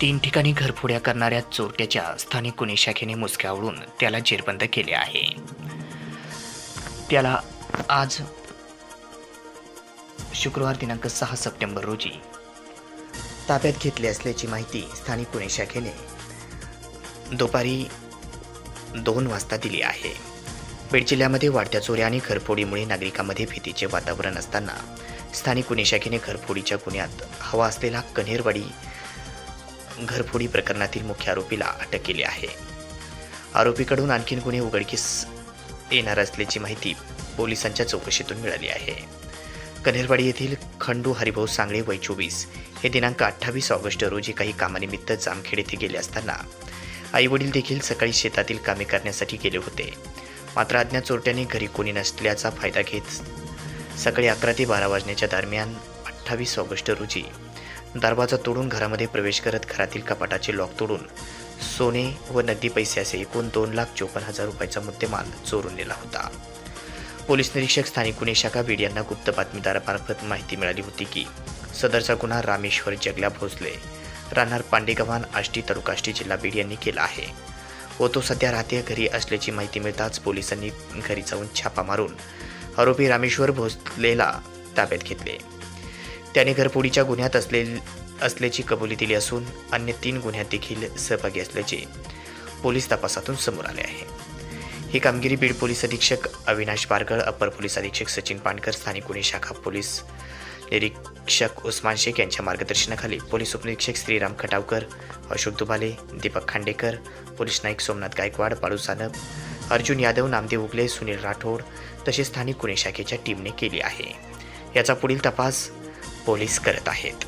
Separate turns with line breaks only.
तीन ठिकाणी घरफोड्या करणाऱ्या चोरट्याच्या स्थानिक गुन्हे शाखेने मुसक्यावळून त्याला जेरबंद केले आहे. त्याला आज शुक्रवार दिनांक सहा सप्टेंबर रोजी ताब्यात घेतले असल्याची माहिती स्थानिक गुन्हे शाखेने दुपारी दोन वाजता दिली आहे. बीड जिल्ह्यामध्ये वाढत्या चोऱ्या आणि घरफोडीमुळे नागरिकांमध्ये भीतीचे वातावरण असताना स्थानिक गुन्हे शाखेने घरफोडीच्या गुन्ह्यात हवा असलेला कन्हेरवाडी घरफोडी प्रकरणातील मुख्य आरोपीला अटक केली आहे. आरोपीकडून आणखीन गुन्हे उघडकीस येणार असल्याची माहिती पोलिसांच्या चौकशीतून मिळाली आहे. कन्हेरवाडी येथील खंडू हरिभाऊ सांगळे वय चोवीस हे दिनांक अठ्ठावीस ऑगस्ट रोजी काही कामानिमित्त जामखेड येथे गेले असताना आईवडील देखील सकाळी शेतातील कामे करण्यासाठी गेले होते. मात्र अज्ञात चोरट्याने घरी कोणी नसल्याचा फायदा घेत सकाळी अकरा ते बारा वाजण्याच्या दरम्यान अठ्ठावीस ऑगस्ट रोजी दरवाजा तोडून घरामध्ये प्रवेश करत घरातील कपाटाचे लॉक तोडून सोने व नगदी पैसे असे एकूण दोन लाख चोपन्न हजार रुपयाचा मुद्देमाल चोरून नेला होता. पोलीस निरीक्षक स्थानिक गुन्हे शाखा बीड यांना गुप्त बातमीदारामार्फत माहिती मिळाली होती की सदरचा गुन्हा रामेश्वर जगल्या भोसले राहणार पांडेगव्हाण आष्टी तरुकाष्टी जिल्हा बीड यांनी केला आहे. व तो सध्या राहते घरी असल्याची माहिती मिळताच पोलिसांनी घरी जाऊन छापा मारून आरोपी रामेश्वर भोसलेला ताब्यात घेतले. त्याने घरफोडीच्या गुन्ह्यात असले असल्याची कबुली दिली असून अन्य तीन गुन्ह्यात देखील सहभागी असल्याचे पोलीस तपासातून समोर आले आहे. ही कामगिरी बीड पोलीस अधीक्षक अविनाश बारगळ अपर पोलीस अधीक्षक सचिन पानकर स्थानिक गुन्हे शाखा पोलीस निरीक्षक उस्मान शेख यांच्या मार्गदर्शनाखाली पोलीस उपनिरीक्षक श्रीराम खटावकर अशोक दुबाले दीपक खांडेकर पोलीस नाईक सोमनाथ गायकवाड बाळू सानप अर्जुन यादव नामदेव उगले सुनील राठोड तसेच स्थानिक गुन्हे शाखेच्या टीमने केली आहे. याचा पुढील तपास पोलीस करत आहेत.